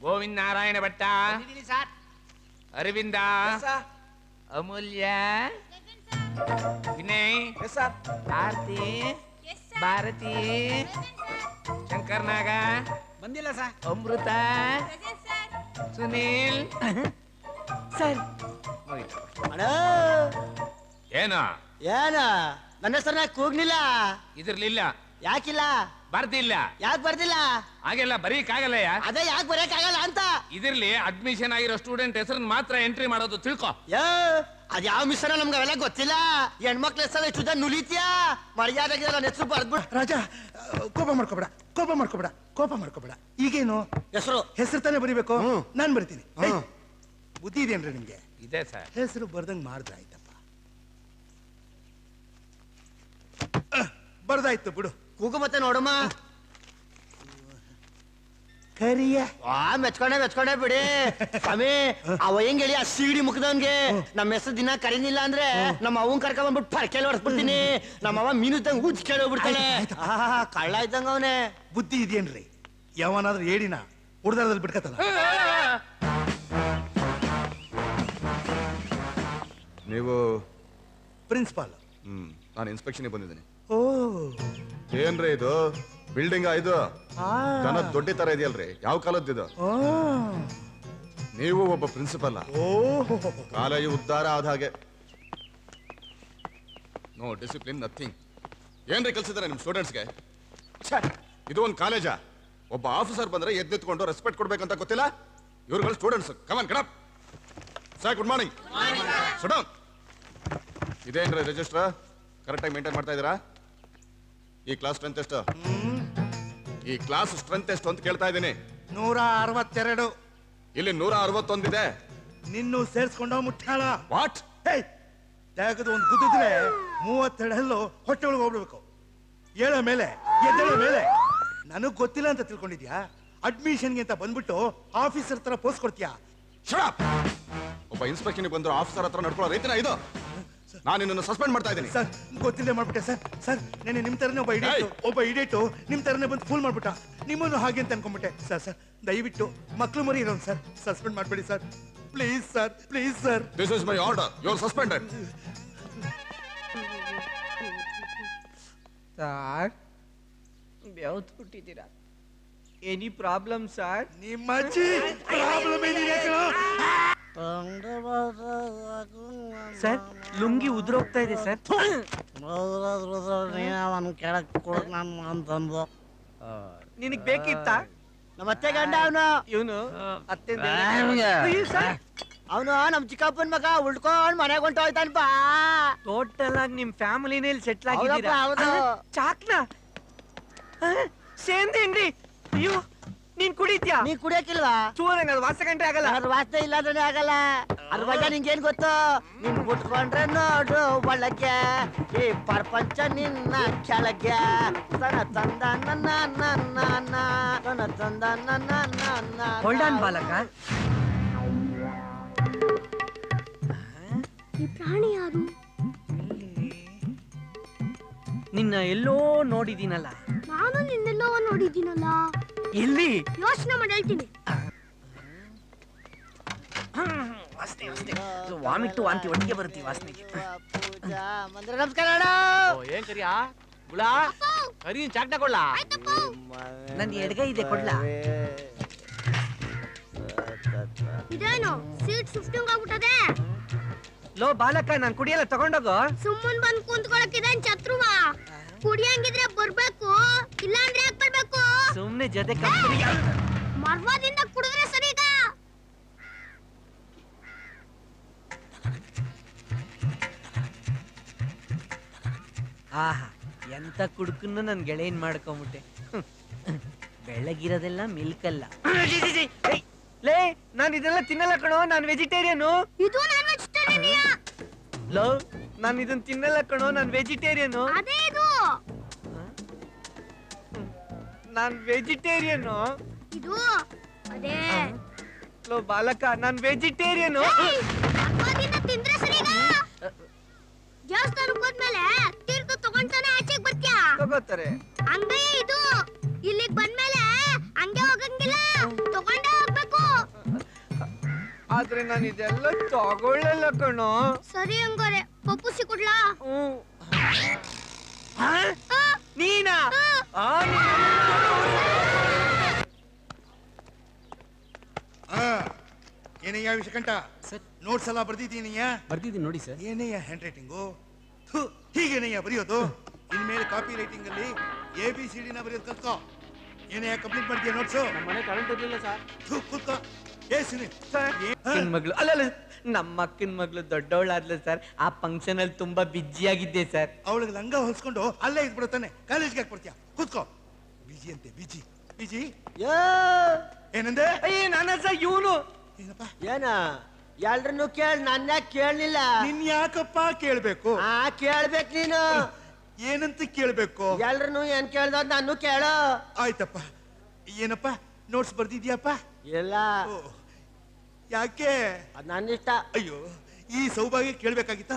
Govinda Narayana Bhatta Aravinda. Amulya. Vinay. Yes sir. ಆರ್ತಿ. ಭಾರತಿ. ಶಂಕರ್ನಾಗ ಬಂದಿಲ್ಲ sir. ಅಮೃತ. Sunil. Sir. ಏನ? ಏನ? ನನ್ನ ಹೆಸರನ್ನ ಕೂಗ್ಲಿಲ್ಲ ಇದ್ರಲಿಲ್ಲ ಯಾಕಿಲ್ಲ? ಬರ್ದಿಲ್ಲ. ಯಾಕೆ ಬರ್ದಿಲ್ಲ? ಹಾಗೆಲ್ಲ ಬರೀಕಾಗಲ್ಲಯ್ಯ ಅದೇ ಯಾಕೆ ಬರೆಯಕ್ಕಾಗಲ್ಲ ಅಂತ? ಇದ್ರಲ್ಲಿ ಅಡ್ಮಿಷನ್ ಆಗಿರೋ ಸ್ಟೂಡೆಂಟ್ ಹೆಸರನ್ನ ಮಾತ್ರ ಎಂಟ್ರಿ ಮಾಡೋದು ತಿಳ್ಕೊ. ಯೋ ಅದ್ ಯಾವ ಮಿಶ್ರ ನಮ್ಗೆ ಅವೆಲ್ಲ ಗೊತ್ತಿಲ್ಲ? ಹೆಣ್ಮಕ್ಳ ಹೆಸರು ಎಷ್ಟು ಜನ ನುಲಿತ್ಯಾ? ಮರ್ಯಾದಾಗಿ ನನ್ನ ಹೆಸರು ಬರ್ದ್ಬಿಡ ರಾಜ ಕೋಪ ಮಾಡ್ಕೋಬೇಡ ಕೋಪ ಮಾಡ್ಕೋಬೇಡ ಕೋಪ ಮಾಡ್ಕೋಬೇಡ. ಈಗೇನು? ಹೆಸರು. ಹೆಸರು ತಾನೇ ಬರಿಬೇಕು? ನಾನು ನಾನ್ ಬರ್ತೀನಿ. ಏಯ್, ಬುದ್ಧಿ ಇದೆಯೇನ್ರಿ ನಿಮ್ಗೆ? ಇದೆ ಸರ್. ಹೆಸರು ಬರ್ದಂಗ್ ಮಾಡಿದ್ರೆ ಆಯ್ತಪ್ಪ. ಅಹ್, ಬರ್ದಾಯ್ತು ಬಿಡು. ಕೂಗು ಮತ್ತೆ ನೋಡಮ್ಮ. ಕರಿಯ. ಆ ಮೆಚ್ಕೊಂಡೆ ಮೆಚ್ಕೊಂಡೆ ಬಿಡಿ. ಸ್ವಾಮಿ ಅವ ಹೆಂಗ್ ಹೇಳಿ ಆ ಸೀಡಿ ಮುಖದವನ್ಗೆ ನಮ್ಮ ಹೆಸರು ದಿನ ಕರೀನಿಲ್ಲ ಅಂದ್ರೆ ನಮ್ಮ ಅವನ್ ಕರ್ಕೊಂಡ್ ಬಂದ್ಬಿಟ್ಟು ಪರ್ಕೆಲ್ ಹೊಡ್ಸ್ಬಿಡ್ತೀನಿ ನಮ್ಮ ಅವ ಮೀನುದಂಗ್ ಉಚ್ ಕೇಳೋಗ್ಬಿಡ್ತಾನೆ ಆಯ್ತು, ಆಹಾ ಕಳ್ಳ ಇದ್ದಂಗ ಅವನೇ. ಬುದ್ಧಿ ಇದೇನ್ರಿ? ಯಾವನಾದ್ರೂ ಹೇಳಿನ ಹುಡ್ದಾರದಲ್ಲಿ ಬಿಡ್ಕತ್ತಲ್ಲ ನೀವು ಪ್ರಿನ್ಸಿಪಾಲ್. ಹ್ಮ್ ನಾನು ಇನ್ಸ್ಪೆಕ್ಷನ್ಗೆ ಬಂದಿದ್ದೀನಿ. ಓ. ಏನ್ರಿ ಇದು? ಬಿಲ್ಡಿಂಗ್ ಇದು? ಆ. ಜನ ದೊಡ್ಡ ತರ ಇದೆಯಲ್ರಿ. ಯಾವ ಕಾಲದ್ದು ಓ. ನೀವು ಒಬ್ಬ ಪ್ರಿನ್ಸಿಪಲ್. ಓ. ಕಾಲೇಜು ಉದ್ಧಾರ ಆದ ಹಾಗೆ. ನೋ ಡಿಸಿಪ್ಲಿನ್ ನಥಿಂಗ್ ಏನ್ರಿ ಕಲ್ಸಿದಾರೆ ನಿಮ್ ಸ್ಟೂಡೆಂಟ್ಸ್ಗೆ ಇದು ಒಂದು ಕಾಲೇಜಾ ಒಬ್ಬ ಆಫೀಸರ್ ಬಂದ್ರೆ ಎದ್ದೆತ್ಕೊಂಡು ರೆಸ್ಪೆಕ್ಟ್ ಕೊಡ್ಬೇಕಂತ ಗೊತ್ತಿಲ್ಲ? ಇವ್ರುಗಳು students come on ಕಡಪ್ sir good morning sit down ಇದೇನ್ರಿ ರಿಜಿಸ್ಟರ್ ಕರೆಕ್ಟಾಗಿ ಮೇಂಟೈನ್ ಮಾಡ್ತಾ ಇದ್ದೀರಾ? ಈ ಕ್ಲಾಸ್ ಸ್ಟ್ರೆಂತ್ ಎಷ್ಟು? ಈ ಕ್ಲಾಸ್ ಸ್ಟ್ರೆಂತ್ ಎಷ್ಟು ಅಂತ ಕೇಳ್ತಾ ಇದ್ದೀನಿ. ನೂರ ಅರವತ್ತೆರಡು. ಇಲ್ಲಿ ನೂರ ಅರವತ್ತೊಂದಿದೆ. ನಿನ್ನೂ ಸೇರಿಸ್ಕೊಂಡು ಮುಟ್ಟಾಳ ವಾಟ್ ತೆಗೆದು ಒಂದು ಗುದ್ದಿದ್ರೆ ಮೂವತ್ತೆರಡು ಹಲ್ಲು ಹೊಟ್ಟೆ ಒಳಗೆ ಹೋಗ್ಬಿಡ್ಬೇಕು. ಏಳ ಮೇಲೆ ಎದ್ದೇಳೋ ಮೇಲೆ. ನನಗ್ ಗೊತ್ತಿಲ್ಲ ಅಂತ ತಿಳ್ಕೊಂಡಿದ್ಯಾ? ಅಡ್ಮಿಷನ್ಗೆ ಅಂತ ಬಂದ್ಬಿಟ್ಟು ಆಫೀಸರ್ ತರ ಪೋಸ್ಟ್ ಕೊಡ್ತೀಯಾ? ಶಟ್ ಒಬ್ಬ ಇನ್ಸ್ಪೆಕ್ಷನ್ ಬಂದ್ರು ಆಫೀಸರ್ ಹತ್ರ ನಡ್ಕೊಳ್ಳೋ ರೈತನ ಇದು. ನಾನು ನಿನ್ನನ್ನು ಸಸ್ಪೆಂಡ್ ಮಾಡ್ತಾ ಇದ್ದೀನಿ. ಸರ್ ಗೊತ್ತಿಲ್ಲದೆ ಮಾಡ್ಬಿಟ್ಟೆ ಸರ್. ಸರ್ ನೆನೆ ನಿಮ್ಮ ತರನೇ ಒಬ್ಬ ಇಡೇಟು ಒಬ್ಬ ಇಡೇಟು ನಿಮ್ಮ ತರನೇ ಬಂದು ಫೂಲ್ ಮಾಡ್ಬಿಟ್ಟ. ನಿಮ್ಮನ್ನು ಹಾಗೆ ಅಂತ ಅನ್ಕೊಂಡ್ಬಿಟ್ಟೆ. ಸರ್ ಸರ್ ದಯವಿಟ್ಟು ಮಕ್ಳು ಮರಿ ಇರೋನು ಸರ್. ಸಸ್ಪೆಂಡ್ ಮಾಡ್ಬೇಡಿ sir. Please sir please sir. This is my order you are suspended sir ಬೆವತ್ ಬಿಟ್ಟಿದ್ದೀರಾ ಎನಿ ಪ್ರಾಬ್ಲಮ್ ಸರ್? ನಿಮ್ಮ ಅಜ್ಜಿ ಪ್ರಾಬ್ಲಮ್ ಏನಿದೆ ಕಣೋ? ಸರ್ ಲುಂಗಿ ಉದುರೋಗ್ತಾ ಇದೆ ಸರ್. ಅವನು ಕೆಳಕ್ ಕೊಡಕ್ ನಾನು ಅಂತಂದು ನಿನಗ್ ಬೇಕಿತ್ತ? ನಮ್ಮ ಅತ್ತೆ ಗಂಡ ಅವನು. ಇವನು? ಅತ್ತೆ ಅವನು ನಮ್ ಚಿಕ್ಕಪ್ಪನ ಮಗ ಉಳ್ಕೊಂಡ್ ಮನೆಗೆ ಹೊಂಟ ಹೋಯ್ತಾನಪ್ಪ. ಟೋಟಲ್ ಆಗಿ ನಿಮ್ ಫ್ಯಾಮಿಲಿನಲ್ಲಿ ಸೆಟ್ಲ್ ಹೌದಪ್ಪ, ಆಗಿದ್ದೀರಾ. ಚಾಕ್ನ. ಸೇಂದೇನ್ರಿ ಅಯ್ಯೋ. ನೀನ್ ಕುಡಿತ್ಯಾ? ನೀ ಕುಡಿಯಕ್ಕಿಲ್ವಾ? ಚೂರಂಗ ವಾಸ ಗಂಟೆ ಆಗಲ್ಲ. ಅದ್ರ ವಾಸ್ತೆ ಇಲ್ಲ ಅಂದ್ರೆ ಆಗಲ್ಲ. ಅದ್ರ ಬಗ್ಗೆ ನಿಂಗೇನ್ ಗೊತ್ತು? ನಿನ್ ಮುಟ್ಕೊಂಡ್ರೆ ನೋಡು ಒಳಗೆ ಈ ಪ್ರಪಂಚ ನಿನ್ನ ಕೆಳಗೆ. ಸನ ತಂದ ನನ್ನ ನನ್ನ ಸನ ತಂದ ನನ್ನ ನನ್ನ ಹೊಲ್ಡಾನ್ ಬಾಲಕ. ಈ ಪ್ರಾಣಿ ಯಾರು? ನಿನ್ನ ಎಲ್ಲೋ ನೋಡಿದೀನಲ್ಲ. ನಾನು ನಿನ್ನೆಲ್ಲೋ ನೋಡಿದ್ದೀನಲ್ಲ. ಎಲ್ಲಿ ಯೋಚನೆ ಮಾಡಿ ಹೇಳ್ತೀನಿ. ವಾಸನೆ ವಾಸನೆ. ವಾಮಿಟ್ಟು ವಾಂತಿ ಒಟ್ಟಿಗೆ ಬರುತ್ತೆ ವಾಸನೆಗೆ. ಪೂಜಾ ಮಂದಿರ ನಮಸ್ಕಾರ ಅಣ್ಣ. ಏನ್ ಕರಿಯಾ? ಗುಳ? ಕರಿ ಚಾಕ್ ಕೊಡ್ಲ? ನನ್ ಎಡಗೈ ಇದೆ ಕೊಡ್ಲಾ? ಇದೇನು ಸೀಟ್ ಶಿಫ್ಟಿಂಗ್ ಆಗ್ಬಿಟ್ಟದೆ? ಲೋ ಬಾಲಕ ನಾನ್ ಕುಡಿಯಲ್ಲ ತಗೊಂಡೋಗೋ. ಸುಮ್ಮನ್ ಬಂದ್ ಕುಂತ್ಕೊಳಕ್ಕಿದೆ ಚತ್ರುವ ಕುಡಿಯಂಗಿದ್ರೆ ಬರ್ಬೇಕು ಇಲ್ಲಾಂದ್ರೆ ಸುಮ್ನೆ ಜೊತೆ ಕಂಪನಿ ಮರ್ವಾದಿಂದ ಕುಡಿದ್ರೆ ಸರಿಗ? ಆಹಾ ಎಂತ ಕುಡುಕನ್ನು ನನ್ ಗೆಳೆಯನ್ ಮಾಡ್ಕೊಂಬಿಟ್ಟೆ? ಬೆಳ್ಳಗಿರೋದೆಲ್ಲ ಬೆಳಗಿರೋದೆಲ್ಲ ಮಿಲ್ಕ್ ಅಲ್ಲ ಲೇ ನಾನು ಇದೆಲ್ಲ ತಿನ್ನಲ್ಲ ಕಣೋ ನಾನ್ ವೆಜಿಟೇರಿಯನು. ಇದು ನಾನ್ ವೆಜಿಟೇರಿಯನ್ ಲೋ ನಾನು ಇದನ್ನ ತಿನ್ನಲ್ಲ ಕಣೋ ನಾನ್ ವೆಜಿಟೇರಿಯನು. ಅದೇ ಇದು. Non vegetarian. ಇದು ಅದೇ. ಲೋ ಬಾಲಕ ನಾನ್ ವೆಜಿಟೇರಿಯನ್. ಮರ್ವಾದಿಂದ ತಿಂದ್ರೆ ಸರಿಗ ದೇವಸ್ಥಾನಕ್ಕೆ ಹೋದ್ಮೇಲೆ ತೀರ್ಥ ತಗೊಂಡ್ತಾನೆ ಆಚೆಗೆ ಬರ್ತ್ಯಾ? ತಗೋತಾರೆ. ಹಂಗೆ ಇದು ಇಲ್ಲಿಗ್ ಬಂದ್ಮೇಲೆ ಹಂಗೆ ಹೋಗಂಗಿಲ್ಲ. ತಗೊಂಡೇ ಹೋಗ್ಬೇಕು. ಆದ್ರೆ ನಾನು ಇದೆಲ್ಲ ತಗೊಳ್ಳಲ್ಲ ಕಣೋ. ಸರಿ ಹಂಗಾರೆ ಪಪ್ಪುಸಿ ಕೊಡ್ಲಾ? ಹ್ಞೂ? ನೀನಾ? ಆ, ಆ, ಏನಯ್ಯ ವಿಷಕಂಠ ಸರ್. ನೋಟ್ಸ್ ಎಲ್ಲ ಬರ್ದಿದ್ದೀನಯ್ಯ ಬರ್ದಿದ್ದೀನಿ ನೋಡಿ ಸರ್. ಏನಯ್ಯ ಹ್ಯಾಂಡ್ ರೈಟಿಂಗು ಹೀಗೇನಯ್ಯ ಬರೆಯೋದು? ಇನ್ಮೇಲೆ ಕಾಪಿ ರೈಟಿಂಗ್ ಅಲ್ಲಿ ಎ ಬಿ ಸಿ ಡಿನ ಬರೆಯೋದು ಕಲ್ತ್ಕೋ. ಏನಯ್ಯ ಕಂಪ್ಲೀಟ್ ಮಾಡ್ತೀಯ ನೋಟ್ಸು ಮನೆ ಕರೆಂಟ್ ಇರಲಿಲ್ಲ ಸರ್. ಕೂತ್ಕೋ. ಏ ಸುನಿ. ಅಕ್ಕನ್ ಮಗಳು ಅಲ್ಲ ನಮ್ಮ ಅಕ್ಕನ ಮಗಳು ದೊಡ್ಡವಳಾದ್ಲು ಸರ್. ಆ ಫಂಕ್ಷನ್ ಅಲ್ಲಿ ತುಂಬಾ ಆಗಿದ್ದೆ ಸರ್. ಅವಳಿಗೆ ಲಂಗ ಹೊಲ್ಸ್ಕೊಂಡು ಅಲ್ಲೇ ಇದ್ಬಿಡುತ್ತಾನೆ ಕಾಲೇಜ್ಗೆ ಹಾಕ್ಬಿಡ್ತೀಯ. ಕೂತ್ಕೋ. ಬಿಜಿ ಅಂತೆ ಬಿಜಿ ಬಿಜಿ ಯೋ! ಏನಂದೆ? ಅಯ್ಯ ನನ್ನ ಸರ್ ಇವನು ಏನಪ್ಪ? ಏನ? ಎಲ್ರನ್ನು ಕೇಳಿ ನನ್ನ ಕೇಳಲಿಲ್ಲ. ನಿನ್ ಯಾಕಪ್ಪ ಕೇಳ್ಬೇಕು? ಆ ಕೇಳ್ಬೇಕು ನೀನು. ಏನಂತ ಕೇಳ್ಬೇಕು? ಎಲ್ರನ್ನು ಏನ್ ಕೇಳ್ದ ನಾನು ಕೇಳು. ಆಯ್ತಪ್ಪ. ಏನಪ್ಪ? ನೋಟ್ಸ್ ಬರ್ದಿದ್ಯಾಪ್ಪ? ಎಲ್ಲ ಓ, ಯಾಕೆ? ಅದ್ ನನ್ನ ಇಷ್ಟ ಅಯ್ಯೋ ಈ ಸೌಭಾಗ್ಯ ಕೇಳ್ಬೇಕಾಗಿತ್ತ?